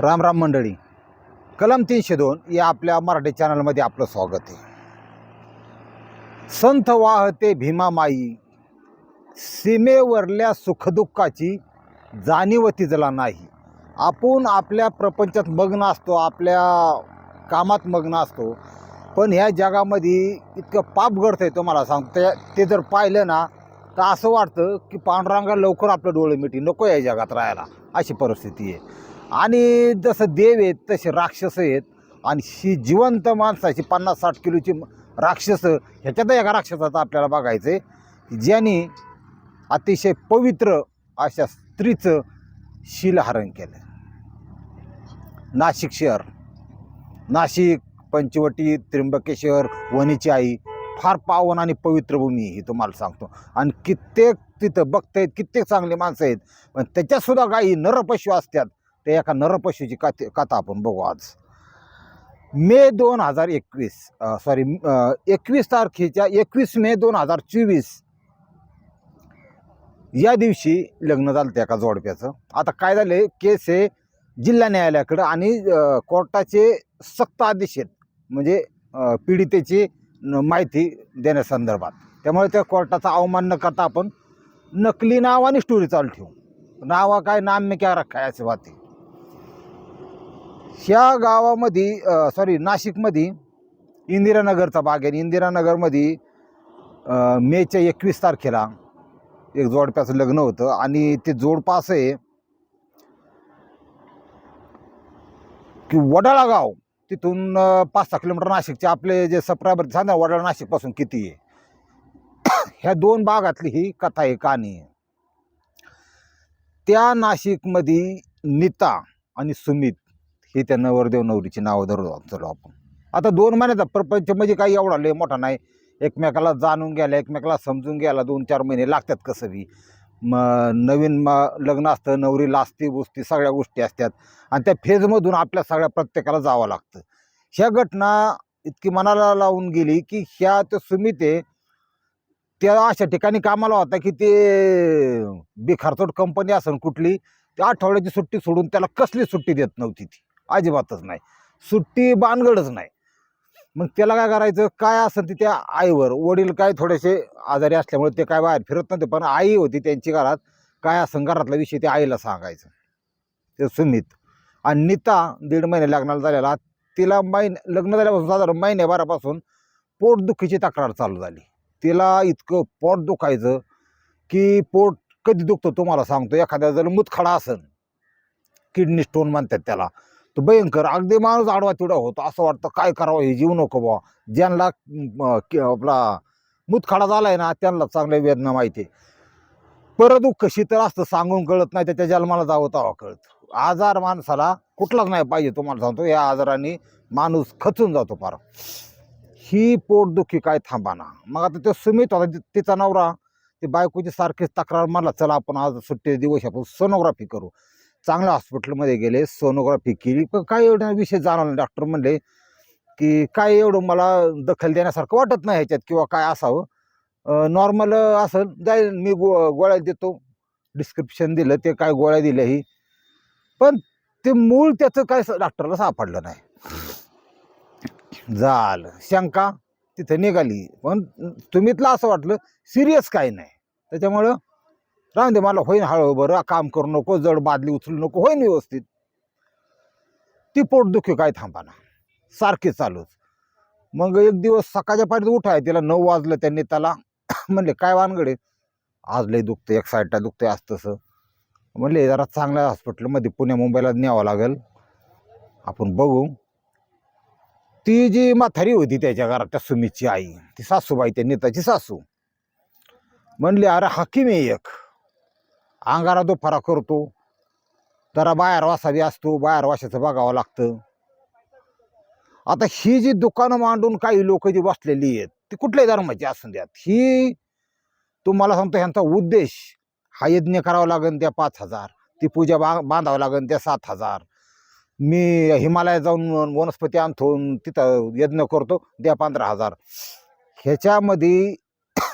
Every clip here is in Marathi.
राम राम मंडळी. कलम तीनशे दोन या आपल्या मराठी चॅनलमध्ये आपलं स्वागत आहे. संत वाहते भीमामाई सीमेवरल्या सुखदुःखाची जाणीव तिजला नाही. आपण आपल्या प्रपंचात मग्न असतो आपल्या कामात मग्न असतो पण ह्या जगामध्ये इतकं पाप घडतं आहे तुम्हाला सांगतो. ते ते जर पाहिलं ना तर असं वाटतं की पांडुरंगा लवकर आपलं डोळे मिटी. नको या जगात राहायला. अशी परिस्थिती आहे. आणि जसं देव आहेत तसे राक्षस आहेत. आणि ही जिवंत माणसाची पन्नास साठ किलोची राक्षस ह्याच्यात एका राक्षसाचं आपल्याला बघायचं आहे ज्यांनी अतिशय पवित्र अशा स्त्रीचं शिलहरण केलं नाशिक शहर. नाशिक पंचवटी त्र्यंबकेश्वर वणीची आई फार पावन आणि पवित्र भूमी ही तुम्हाला सांगतो. आणि कित्येक तिथं बघतायत कित्येक चांगली माणसं आहेत. पण त्याच्यातसुद्धा गायी नरपशु असतात. ते एका नरपशूची कथे कथा आपण बघू आज. मे दोन हजार एकवीस सॉरी एकवीस तारखेच्या एकवीस मे दोन हजार चोवीस या दिवशी लग्न झालं त्या एका जोडप्याचं. आता काय झालं केस हे जिल्हा न्यायालयाकडं आणि कोर्टाचे सक्त आदेश आहेत. म्हणजे पीडितेची न- माहिती देण्यासंदर्भात. त्यामुळे त्या कोर्टाचा अवमान न करता आपण नकली नाव आणि स्टोरी चालू ठेवू. नावा काय नाम में क्या रखा असे वाते ह्या गावामध्ये सॉरी नाशिकमध्ये इंदिरानगरचा भाग आहे. इंदिरानगरमध्ये मेच्या एकवीस तारखेला एक जोडप्याचं लग्न होतं आणि ते जोडपास आहे की वडाळा गाव तिथून पाच सहा किलोमीटर नाशिकचे आपले जे सप्राबर सांगा वडाळा नाशिकपासून किती आहे? ह्या दोन भागातली ही कथा आहे कहाणी आहे. त्या नाशिकमध्ये नीता आणि सुमित ही त्या नवरदेव नवरीची नावं धरू चलो आपण. आता दोन महिन्याचा प्रपंच म्हणजे काही एवढा लय मोठा नाही. एकमेकाला जाणून घ्यायला एकमेकाला समजून घ्यायला दोन चार महिने लागतात कसं बी. मग नवीन म लग्न असतं नवरी लास्ती बुजती सगळ्या गोष्टी असतात. आणि त्या फेजमधून आपल्या सगळ्या प्रत्येकाला जावं लागतं. ह्या घटना इतकी मनाला लावून गेली की ह्या त्या सुमिते त्या अशा ठिकाणी कामाला होता की ते बिखारतोड कंपनी असेल कुठली त्या आठवड्याची सुट्टी सोडून त्याला कसली सुट्टी देत नव्हती ती. अजिबातच नाही. सुट्टी बानगडच नाही. मग त्याला काय करायचं? काय असेल ते त्या आईवर? वडील काय थोडेसे आजारी असल्यामुळे ते काय बाहेर फिरत नव्हते पण आई होती त्यांची घरात. काय असं घरातला विषय ते आईला सांगायचं. ते सुमित आणि नीता दीड महिने लग्नाला झालेला. तिला महिने लग्न झाल्यापासून साधारण महिन्याभरापासून पोटदुखीची तक्रार चालू झाली. तिला इतकं पोट दुखायचं की पोट कधी दुखतं तुम्हाला सांगतो. एखाद्या जर मुतखडा असेल किडनी स्टोन म्हणतात त्याला. तो भयंकर. अगदी माणूस आडवा तिडा होतो. असं वाटतं काय करावं? हे जीव नको बुवा. ज्यांना आपला मुतखडा झालाय ना त्यांना चांगल्या वेदना माहिती आहे. परत दुःख शीतल असतं सांगून कळत नाही त्याच्या जन्माला जावं तेव्हा कळत. आजार माणसाला कुठलाच नाही पाहिजे तुम्हाला सांगतो. या आजाराने माणूस खचून जातो फार. ही पोटदुखी काय थांबाना. मग आता तो सुमित होता तिचा नवरा. ते बायकोची सारखीच तक्रार मारला चला आपण आज सुट्टी दिवस आपण सोनोग्राफी करू. चांगल्या हॉस्पिटलमध्ये गेले सोनोग्राफी केली. पण काय एवढा विषय जाणवला नाही. डॉक्टर म्हणले की काय एवढं मला दखल देण्यासारखं वाटत नाही ह्याच्यात किंवा काय असावं. नॉर्मल असेल जाईल मी गो गोळ्या देतो. डिस्क्रिप्शन दिलं ते काय गोळ्या दिल्या ही. पण ते मूळ त्याचं काय स- डॉक्टरला सापडलं नाही. झालं. शंका तिथं निघाली. पण तुम्हीतलं असं वाटलं सिरियस काही नाही. त्याच्यामुळं राहून दे मला होईन हळू बरं काम करू नको जड बादली उचलू नको होईन व्यवस्थित. ती पोटदुखी काय थांबाना सारखी चालूच. मग एक दिवस सकाळच्या पाठीत उठाय तिला नऊ वाजलं त्यांनी त्याला म्हणले काय वानगडे? आज लय दुखतं एक साईडला दुखतंय आज तसं. म्हणले जरा चांगल्या हॉस्पिटलमध्ये पुण्या मुंबईला न्यावं लागेल. आपण बघू. ती जी म्हातारी होती त्याच्या घरात त्या सुमीची आई ती सासूबाई त्या नेताची सासू. म्हणली अरे हकीम आहे एक. अंगारा दुपारा करतो. जरा बाहेर वासावी असतो बाहेर वाशाचं बघावं लागतं. आता ही जी दुकानं मांडून काही लोक जी बसलेली आहेत ती कुठल्याही धर्माची असून द्यात. ही तुम्हाला सांगतो ह्यांचा उद्देश हा यज्ञ करावा लागेल त्या पाच हजार ती पूजा बा बांधावं लागेल त्या सात हजार. मी हिमालयात जाऊन वनस्पती आणतो तिथं यज्ञ करतो द्या पंधरा हजार. ह्याच्यामध्ये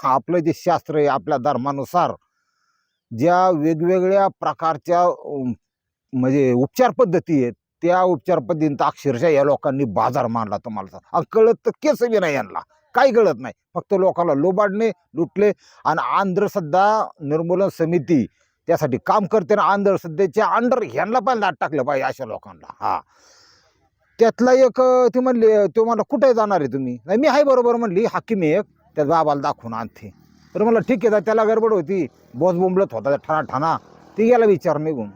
आपलं जे शास्त्र आहे आपल्या धर्मानुसार ज्या वेगवेगळ्या प्रकारच्या म्हणजे उपचार पद्धती आहेत त्या उपचार पद्धतींचा अक्षरशः या लोकांनी बाजार मांडला तुम्हाला. कळत तर केस बी नाही यांना. काही कळत नाही. फक्त लोकांना लोबाडणे लुटले आणि अंधश्रद्धा निर्मूलन समिती त्यासाठी काम करते ना अंधश्रद्धेच्या अंडर ह्यांना पण दाट टाकलं पाहिजे अशा लोकांना. हा. त्यातला एक ती म्हणली तो मला कुठे जाणार आहे तुम्ही? नाही मी आहे बरोबर म्हणली हाकीम एक. त्या बाबाला दाखवून आणते. तर मला ठीक आहे त्याला गडबड होती. बॉस बोंबलत होता ठाणा ठाणा. ती गेला विचार निघून.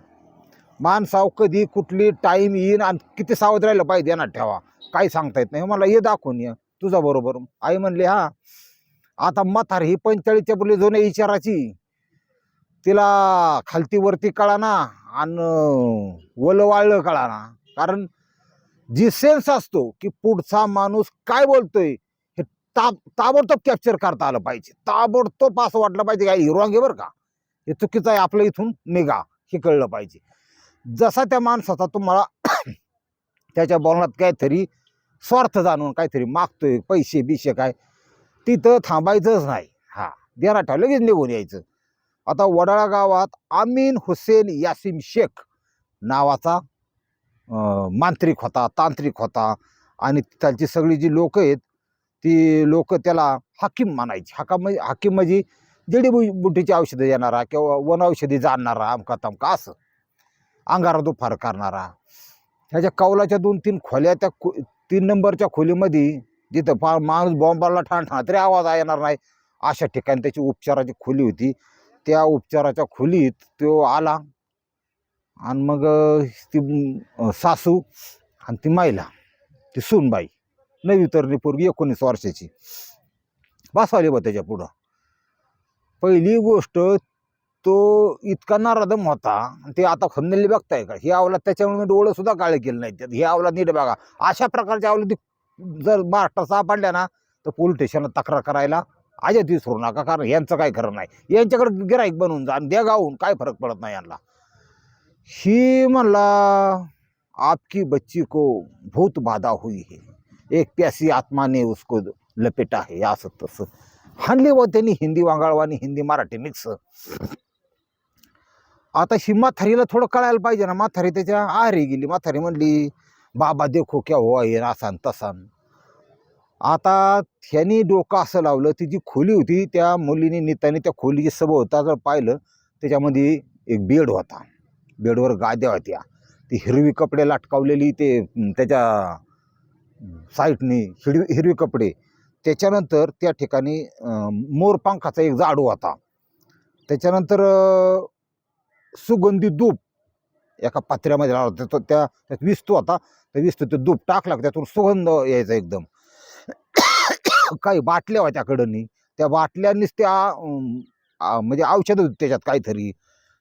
माणसाव कधी कुठली टाईम येईन आणि किती सावध राहिलं पाहिजे ना ठेवा. काही सांगता येत नाही. मला ये दाखवून ये तुझा बरोबर. आई म्हणली हा. आता मथार ही पंचेचाळीसच्या पुढे जुन्या विचाराची तिला खालती वरती कळाना आणि वलं वाळलं कळाना. कारण जी सेन्स असतो की पुढचा माणूस काय बोलतोय ताब ताबडतोब कॅप्चर करता आलं पाहिजे. ताबडतोब असं वाटलं पाहिजे काय हिरो आहे बरं का? हे चुकीचं आहे आपलं इथून निघा. हे कळलं पाहिजे. जसा त्या माणसाचा तुम्हाला त्याच्या बोलण्यात काहीतरी स्वार्थ जाणून काहीतरी मागतोय पैसे बिशे काय तिथं थांबायचंच नाही. हा देणार ठेव लगेच निघून यायचं. आता वडाळा गावात आमीन हुसेन यासिम शेख नावाचा मांत्रिक होता तांत्रिक होता आणि त्याची सगळी जी लोक आहेत ती लोक त्याला हाकीम म्हणायची. हाका म्हणजे हाकीम म्हणजे जडीबुटीची औषधं देणारा किंवा वनौषधी जाणणारा अमका तमका असं. अंगारा दुफार करणारा. ह्याच्या कौलाच्या दोन तीन खोल्या त्या खो तीन नंबरच्या खोलीमध्ये जिथं फा माणूस बॉम्बाला ठाण ठाण तरी आवाज येणार नाही अशा ठिकाणी त्याची उपचाराची खोली होती. त्या उपचाराच्या खोलीत तो आला आणि मग ती सासू आणि ती महिला ती सूनबाई नवी तरणी पोरगी एकोणीस वर्षाची. बसवाली बा त्याच्या पुढं. पहिली गोष्ट तो इतका नारादम होता आणि ते आता खंदली बघताय का? ही आवलाद त्याच्यामुळे मी डोळं सुद्धा काळे केले नाही त्यात ही आवलाद नीट बघा. अशा प्रकारच्या आवलादी जर महाराष्ट्रात सापडल्या ना तर पोलीस स्टेशनला तक्रार करायला अजित विसरू नका कारण यांचं काय खरं नाही. यांच्याकडे गिराईक बनवून जा आणि द्या गावून काय फरक पडत नाही यांना. ही म्हणला आपकी बच्ची को भूत बाधा हुई है. एक प्यासी आत्मा ने उसको लपेटा आहे असं तसं. हाणले व त्यांनी हिंदी वांगाळवानी हिंदी मराठी मिक्स. आता ही म्हातारीला थोडं कळायला पाहिजे ना म्हातारी त्याच्या आरे गेली. म्हातारी म्हणली बाबा देखो क्या हो ये असान तसान आता ह्यानी डोकं असं लावलं ती जी खोली होती त्या मुलीने नेताने त्या खोलीची सभा होता जर पाहिलं त्याच्यामध्ये एक बेड होता. बेडवर गाद्या होत्या. ती हिरवी कपडे लटकावलेली ते त्याच्या साईटनी हिरवी हिरवी कपडे. त्याच्यानंतर त्या ठिकाणी मोरपांखाचा मोरपंखाचा एक जाडू होता. त्याच्यानंतर सुगंधी दूप एका पात्र्यामध्ये लावला होता. तो त्या त्यात विस्तू होता. त्या विस्तू ते दूप टाकला त्यातून सुगंध यायचा एकदम. काही बाटल्या होत्या कडनी. त्या बाटल्यांनीच त्या म्हणजे औषधं त्याच्यात काहीतरी.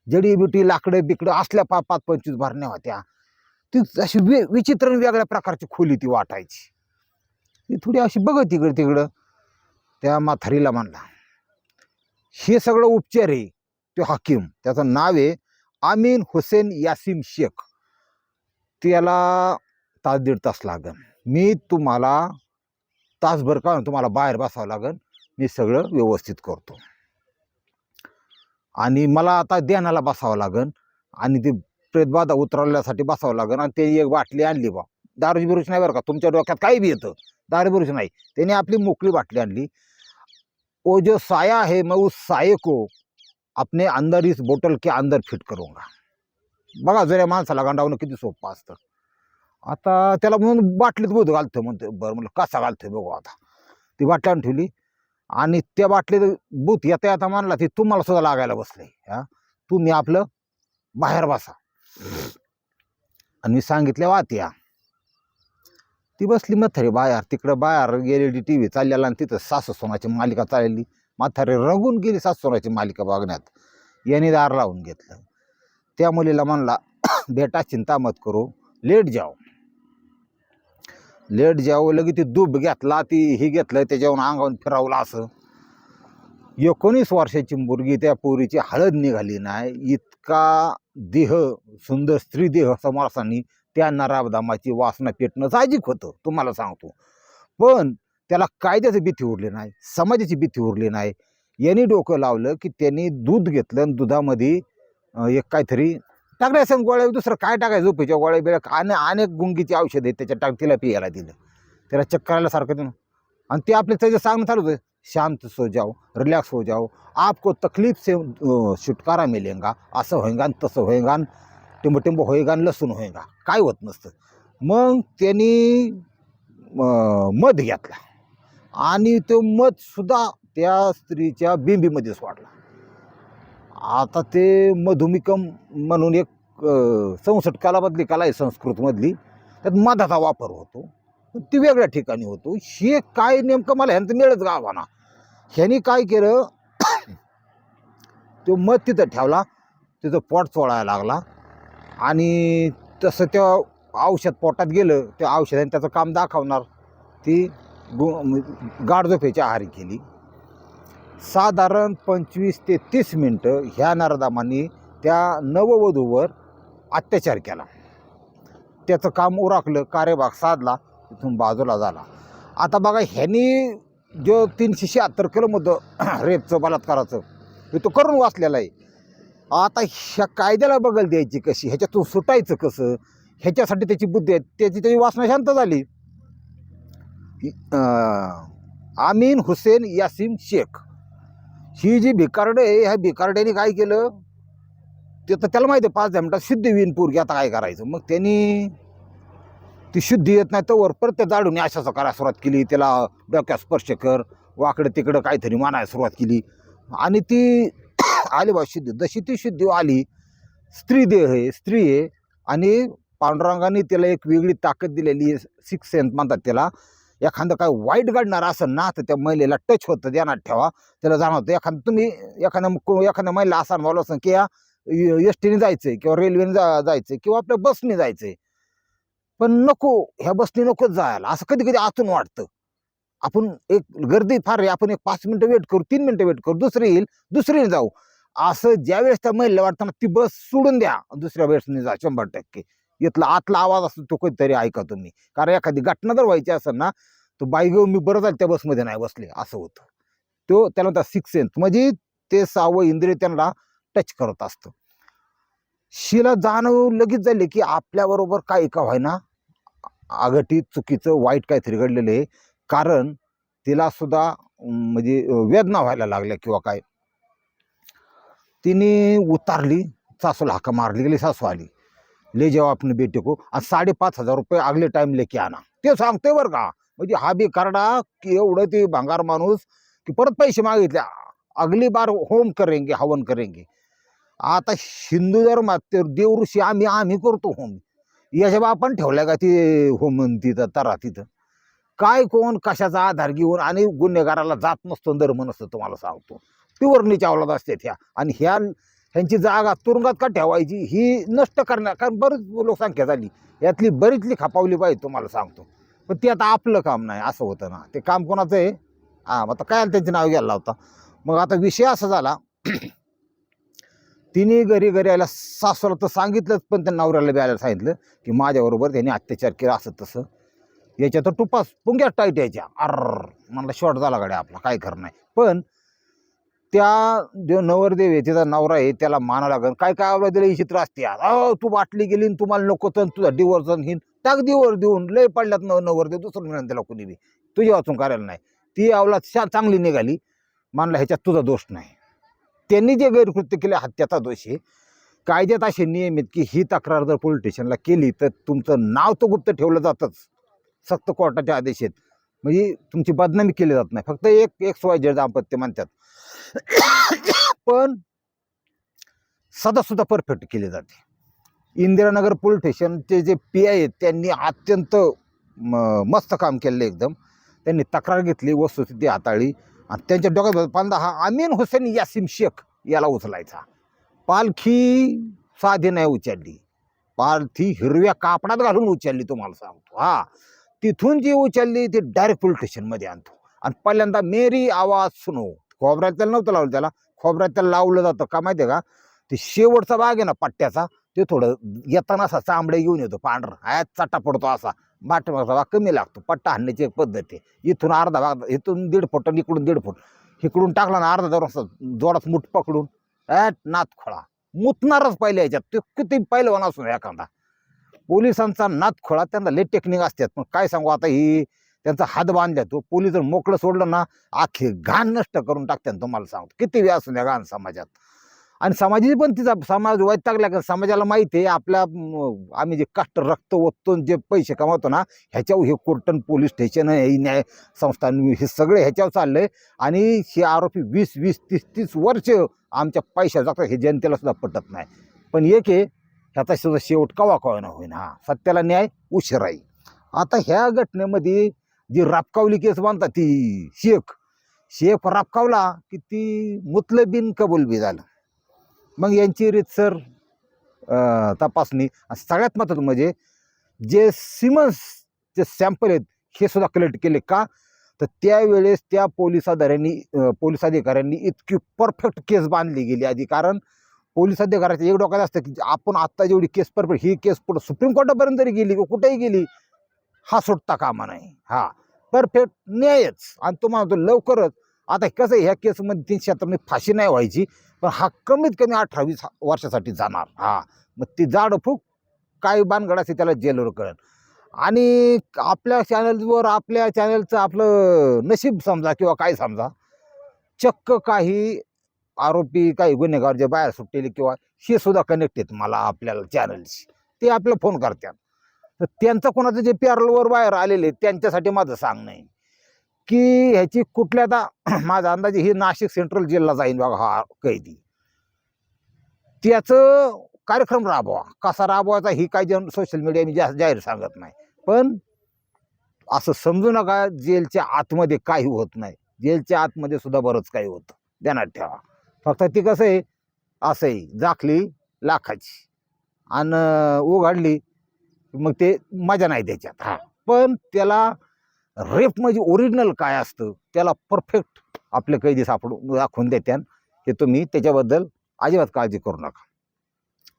जडीबिटी लाकडं बिकडं असल्या पा पाच पंचवीस भरण्या होत्या. ती अशी वे विचित्र वेगळ्या प्रकारची खोली ती वाटायची. ती थोडी अशी बघत तिकडं तिकडं. त्या माथारीला म्हणला हे सगळं उपचार आहे तो हाकीम. त्याचं नाव आहे आमीन हुसेन यासिम शेख. त्याला तास दीड तास लागन. मी तुम्हाला तासभर का तुम्हाला बाहेर बसावं लागन. मी सगळं व्यवस्थित करतो. आणि मला आता ध्यानाला बसावं लागन. आणि ते प्रेतबाधा उतरवण्यासाठी बसावं लागेल आणि ते एक बाटली आणली बा दारूची बिरूची नाही बरं का? तुमच्या डोक्यात काही बी येतं. दारू बिरूची नाही. त्याने आपली मोकळी बाटली आणली. ओ जो साया है मैं उस साये को अपने अंदर इस बोटल के अंदर फिट करूंगा. बघा जुन्या माणसाला गांडावणं किती सोपं असतं. आता त्याला म्हणून बाटलीत बोध घालतो म्हणतो बरं म्हणलं कसा घालतोय बघू आता. ती बाटली आणून ठेवली. आणि त्या बाटलीत बूथ येता येता मानला ती तुम्हाला सुद्धा लागायला बसले. हा? तुम्ही आपलं बाहेर बसा. आणि मी सांगितल्या वात्या. ती बसली म्हातारी बाहेर तिकडं बाहेर गेलेली टी व्ही चाललेला आणि तिथं सासू सोनाची मालिका चाललेली. म्हातारी रंगून गेली सासू सोनाची मालिका बघण्यात. याने दार लावून घेतलं. त्या मुलीला म्हणला बेटा चिंता मत करू. लेट जाओ लेट जाओ लगे ती दूब घेतला ती ही घेतलं त्याच्यावरून अंगावून फिरवलं असं. एकोणीस वर्षाची मुलगी त्या पोरीची हळद निघाली नाही. इतका देह सुंदर स्त्री देह समासानी त्या नराबदामाची वासना पेटणं साहजिक होतं तुम्हाला सांगतो. पण त्याला कायद्याची भीती उरली नाही समाजाची भीती उरली नाही. यांनी डोकं लावलं की त्यांनी दूध घेतलं आणि दुधामध्ये एक काहीतरी टाकले गोळ्या दुसरं काय टाकायचं? झोपेच्या गोळ्या बिळ्या आणि अनेक गुंगीची औषध आहेत त्याच्या टाक तिला पियाला दिलं. त्याला चक्कर सारखं दिलं. आणि ते आपले त्याचं सांगणं चालू होतं. शांत सो जाओ रिलॅक्स हो जाओ। आपको तकलीफ से छुटकारा मिलेगा असं होईगान तसं होईगान टिंबटिंब होईगान लसूण होईगा काय होत नसतं। मग त्यांनी मध घेतला आणि तो मधसुद्धा त्या स्त्रीच्या बिंबीमध्येच वाढला. आता ते मधुमिकम म्हणून एक संसट कालामधली कला आहे संस्कृतमधली त्यात मधाचा वापर होतो. ती वेगळ्या ठिकाणी होतो. हे काय नेमकं मला ह्यांचं मिळत गावाना. ह्यानी काय केलं? तो मध तिथं ठेवला. तिथं पोट चोळायला लागला. आणि तसं त्या औषध पोटात गेलं. त्या औषधाने त्याचं काम दाखवणार. ती गु गाडझोपेची आहारी केली. साधारण पंचवीस ते तीस मिनटं ह्या नरदामांनी त्या नववधूवर अत्याचार केला. त्याचं काम उराकलं. कार्यभाग साधला. तिथून बाजूला झाला. आता बघा ह्यांनी जो तीनशे शहात्तर किलो होतं रेपचं बलात्काराचं हे तो करून वाचलेला आहे. आता ह्या कायद्याला बगल द्यायची कशी? ह्याच्यातून सुटायचं कसं? ह्याच्यासाठी त्याची बुद्धी आहे. त्याची त्याची वासना शांत झाली. आमीन हुसेन यासिम शेख. ही जी भिकारडे आहे ह्या भिकारड्याने काय केलं? ते तर त्याला माहिती आहे पाच दहा मिनटात सिद्ध विनपूर पोरगी. आता काय करायचं? मग त्यांनी ती शुद्धी येत नाही तर परत त्या जाडून अशाचा करायला सुरुवात केली. त्याला डोक्यात स्पर्श कर वाकडं तिकडं काहीतरी मानायला सुरुवात केली. आणि ती आली बा शुद्धी. जशी ती शुद्धी आली स्त्री देह आहे स्त्री आहे. आणि पांडुरंगाने त्याला एक वेगळी ताकद दिलेली आहे सिक्स सेन्थ म्हणतात त्याला. एखादं काय वाईट घडणार असं ना तर त्या महिलेला टच होतं ध्यानात ठेवा. त्याला जाणवतं एखादं तुम्ही एखाद्या को- एखाद्या महिला असा अनुभवलं असं की या एस टीने जायचं आहे किंवा रेल्वेने जा जायचं आहे किंवा आपल्या बसने जायचं आहे पण नको ह्या बसने नकोच जायला. असं कधी कधी आतून वाटतं. आपण एक गर्दी फार आहे आपण एक पाच मिनटं वेट करू तीन मिनटं वेट करू दुसरी येईल दुसरीने जाऊ. असं ज्या वेळेस त्या महिला वाटताना ती बस सोडून द्या. दुसऱ्या वेळेसने जा शंभर टक्के. इथला आतला आवाज असतो तो कधीतरी ऐका तुम्ही. कारण एखादी घटना जर व्हायची असेल ना तर बाई घेऊन मी बरं झालं त्या बसमध्ये नाही बसले असं होतं. तो त्याला म्हणतात सिक्स सेन्स म्हणजे ते सहावं इंद्रिय त्यांना टच करत असतं. शिला जाणव लगेच झाले की आपल्याबरोबर काय का व्हायना? आगटीत चुकीचं वाईट काहीतरी घडलेलं आहे. कारण तिला सुद्धा म्हणजे वेदना व्हायला लागल्या किंवा काय. तिने उतारली सासूला हाका मारली गेली सासू आली. ले जाओ आपण बेटे को. आणि साडेपाच हजार रुपये आगले टाइम लेके आणा. ते सांगते बरं का. म्हणजे हा बी करडा की एवढं ते भांगार माणूस की परत पैसे मागितले. अगली बार होम करेंगे हवन करेंगे. आता हिंदू धर्मात देव देवऋषी आम्ही आम्ही करतो होम याच्या बापान ठेवल्या का ती होम तिथं तरा तिथं? काय कोण कशाचा आधार घेऊन आणि गुन्हेगाराला जात नसतो धर्म नसतो तुम्हाला सांगतो. पिवरणीच्या अवलाद असते ह्या. आणि ह्या ह्यांची जागा तुरुंगात का ठेवायची? ही नष्ट करणार कारण बरीच लोकसंख्या झाली. यातली बरीचली खापावली पाहिजे तुम्हाला सांगतो. पण ते आता आपलं काम नाही असं होतं ना. ते काम कोणाचं आहे? हां मग आता काय त्यांचे नाव घ्यायला होता मग आता विषय असा झाला तिने घरी घरी यायला सासवाला तर सांगितलंच पण त्या नवऱ्याला बी यायला सांगितलं की माझ्याबरोबर त्यांनी अत्याचार केला असं तसं. याच्या तर टुपास पुंग्या टाईट यायच्या अर म्हणला शॉर्ट झाला गाड्या आपला काय करणं नाही. पण त्या जो नवरदेव आहे तिचा नवरा आहे त्याला माना लागेल काय काय आवडा दिलं ही चित्र असते अहो तू बाटली गेली तुम्हाला नको तर तुझा डिवोर्स हिन टाक दिवर देऊन लय पडल्यात न नवरदेव दुसरं मिळून त्याला कुणी बी. तुझी वाचून करायला नाही. ती आवला छान चांगली निघाली. मानला ह्याच्यात तुझा दोष नाही. त्यांनी जे गैरकृत्य केले हत्याचा दोष कायद्यात असे नियमित की ही तक्रार जर पोलीस स्टेशनला केली तर तुमचं नाव तर गुप्त ठेवलं जातंच. सक्त कोर्टाचे आदेश आहेत. म्हणजे तुमची बदनामी केली जात नाही. फक्त एक एक स्वाय दाम्पत्य म्हणतात. पण सदासुद्धा परफेक्ट केली जाते. इंदिरानगर पोलीस स्टेशनचे जे पी आय आहेत त्यांनी अत्यंत म- मस्त काम केलेलं आहे एकदम. त्यांनी तक्रार घेतली वस्तुस्थिती हाताळली. आणि त्यांच्या डोक्यात पांदा हा अमीन हुसेन यासिम शेख याला उचलायचा. पालखी साधी नाही उचलली. पालखी हिरव्या कापडात घालून उचलली तुम्हाला सांगतो हा. तिथून जी उचलली ती डायरेक्ट पोलीस स्टेशनमध्ये आणतो. आणि पहिल्यांदा मेरी आवाज सुनो. खोबऱ्यात त्याला नव्हतं लावलं त्याला. खोबऱ्यात त्याला लावलं जातं का माहिती आहे का? ते शेवटचा भाग आहे ना पट्ट्याचा ते थोडं येताना असा चांबडे घेऊन येतो पांढरा. आयात चट्टा पडतो असा. पाठीमागचा भाग कमी लागतो पट्टा हाणण्याची एक पद्धत आहे. इथून अर्धा भाग इथून दीड फूट आणि इकडून दीड फूट. इकडून टाकला ना अर्धा जर जोरात मूठ पकडून ॲट नात खोळा. मुतणारच पहिले याच्यात ते किती पहिलवान असू द्या एखादा. पोलिसांचा नात खोळा त्यांना लेट टेक्निक असतात. पण काय सांगू आता ही त्यांचा हात बांधल्या तो पोलीस जर मोकळं सोडलं ना आखी घाण नष्ट करून टाकते तुम्हाला सांगतो. किती वेळ असू द्या घाण समाजात. आणि समाजाची पण तिचा समाज वैतागला का समाजाला माहिती आहे आपल्या आम्ही जे कष्ट रक्त ओततो जे पैसे कमावतो ना ह्याच्यावर हे कोर्टन पोलीस स्टेशन हे न्याय संस्था हे सगळे ह्याच्यावर चाललं आहे आणि हे आरोपी वीस वीस तीस तीस वर्ष आमच्या पैशा जातात हे जनतेला सुद्धा पटत नाही. पण एक आहे ह्याचा सुद्धा शेवट कवा कळणं होईन. हा सत्याला न्याय उशिराई आता ह्या घटनेमध्ये जी रापकावली केस बांधतात ती शेख शेख रापकावला की ती मुतलबीन कबूल बी झालं. मग यांची रीतसर तपासणी आणि सगळ्यात महत्त्वाचं म्हणजे जे सिमन्सचे सॅम्पल आहेत हे सुद्धा कलेक्ट केले का? तर त्यावेळेस त्या पोलीस अधिकाऱ्यांनी पोलीस अधिकाऱ्यांनी इतकी परफेक्ट केस बांधली गेली आधी. कारण पोलीस अधिकाऱ्याचं एक डोक्यात असतं की आपण आत्ता जेवढी केस परफेक्ट ही केस पुढं सुप्रीम कोर्टापर्यंत जरी गेली किंवा कुठेही गेली हा सुटता कामा नाही हा परफेक्ट न्यायच. आणि तुम्हाला तो लवकरच आता कसं आहे, ह्या केसमध्ये तीनशे सत्तरमध्ये फाशी नाही व्हायची. पण हा कमीत कमी अठरा वर्षासाठी जाणार. हा. मग ती जाड फूक काय बानगड असते त्याला जेलवर कळेल. आणि आपल्या चॅनलवर आपल्या चॅनलचं आपलं नशीब समजा किंवा काय समजा चक्क काही आरोपी काही गुन्हेगार जे बाहेर सुटलेले किंवा हे सुद्धा कनेक्ट आहेत मला आपल्याला चॅनलशी ते आपल्याला फोन करतात. तर त्यांचं कोणाचं जे पॅरलवर बाहेर आलेले त्यांच्यासाठी माझं सांग नाही की ह्याची कुठल्या आता माझा अंदाजे ही नाशिक सेंट्रल जिल्हा जाईन बघा हा कैदी. त्याचं कार्यक्रम राबवा. कसा राबवायचा ही काही जन सोशल मीडिया मी जास्त जाहीर सांगत नाही. पण असं समजू नका जेलच्या आतमध्ये काही होत नाही. जेलच्या आतमध्ये सुद्धा बरंच काही होतं. ध्यानात ठेवा. फक्त ती कसं आहे असंही जाखली लाखाची. आणि उघडली मग ते मजा नाही त्याच्यात. हा. पण त्याला रेप म्हणजे ओरिजिनल काय असतं त्याला परफेक्ट आपले कैदी सापडून दाखवून देत्यान हे तुम्ही त्याच्याबद्दल अजिबात काळजी करू नका.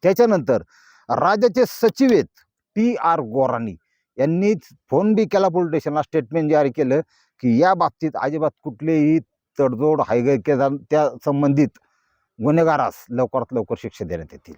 त्याच्यानंतर राज्याचे सचिव आहेत पी आर गोरानी. यांनी फोन बी केला पोलीस स्टेशनला स्टेटमेंट जारी केलं की या बाबतीत अजिबात कुठलेही तडजोड हायगय केला त्या संबंधित गुन्हेगारास लवकरात लवकर शिक्षा देण्यात येतील.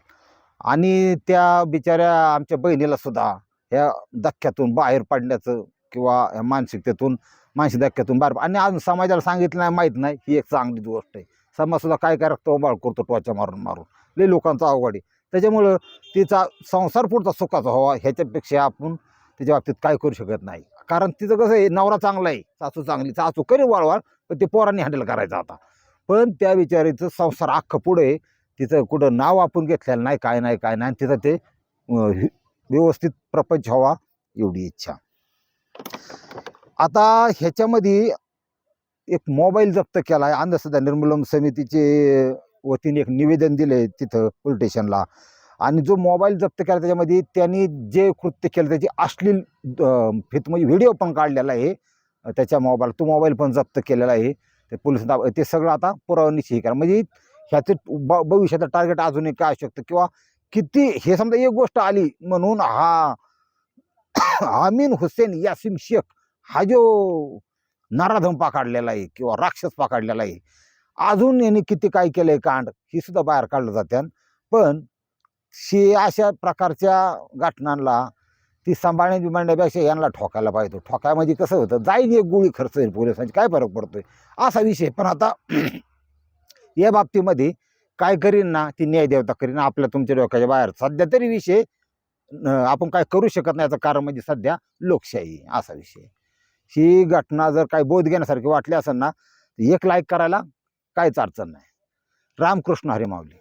आणि त्या बिचाऱ्या आमच्या बहिणीला सुद्धा ह्या धक्क्यातून बाहेर पडण्याचं किंवा मानसिकतेतून मानसिक धक्क्यातून बाहेर आणि अजून समाजाला सांगितलं नाही माहीत नाही ही एक चांगली गोष्ट आहे. समाजसुद्धा काय काय रक्त बाळ करतो टोचा मारून मारून. लई लोकांचा अवघड आहे. त्याच्यामुळं तिचा संसार पुढचा सुखाचा व्हावा ह्याच्यापेक्षा आपण त्याच्या बाबतीत काय करू शकत नाही. कारण तिचं कसं आहे नवरा चांगला आहे सासू चांगली सासू करी वाळवाळ पण ते पोरांनी हँडल करायचं आता. पण त्या विचारीचं संसार अख्खं पुढे आहे. तिचं कुठं नाव आपण घेतलेलं नाही काय नाही काय नाही. आणि तिथं ते व्यवस्थित प्रपंच व्हावा एवढी इच्छा. आता ह्याच्यामध्ये एक मोबाईल जप्त केला आहे अंधश्रद्धा निर्मूलन समितीचे वतीने एक निवेदन दिले तिथं पोलीस स्टेशनला. आणि जो मोबाईल जप्त केला त्याच्यामध्ये त्यांनी जे कृत्य केलं त्याची अश्लील फित म्हणजे व्हिडिओ पण काढलेला आहे. त्याच्या मोबाईल तो मोबाईल पण जप्त केलेला आहे. ते पोलीस ते सगळं आता पुराव्यानिशी हे करा म्हणजे ह्याचं ब भविष्याचं टार्गेट अजूनही काय असू शकतं? किंवा किती हे समजा एक गोष्ट आली म्हणून हा आमीन हुसेन यासिम शेख हा जो नराधम पाकाडलेला आहे किंवा राक्षस पाकाडलेला आहे अजून यांनी किती काय केलंय कांड ही सुद्धा बाहेर काढलं जात्यान पण शे अशा प्रकारच्या घटनांना ती सांभाळण्या बिमारण्यापेक्षा यांना ठोकायला पाहिजे ठोकायमध्ये कसं होतं जाईल एक गोळी खर्च होईल पोलिसांची काय फरक पडतोय? असा विषय पण आता या बाबतीमध्ये काय करीन ना ती न्याय देवता करीन आपल्या तुमच्या डोक्याच्या बाहेर. सध्या तरी विषय आपण काय करू शकत नाही याचं कारण म्हणजे सध्या लोकशाही असा विषय ही घटना जर काही बोध घेण्यासारखी वाटली असेल ना एक लाईक करायला काहीच अडचण नाही. रामकृष्ण हरिमावली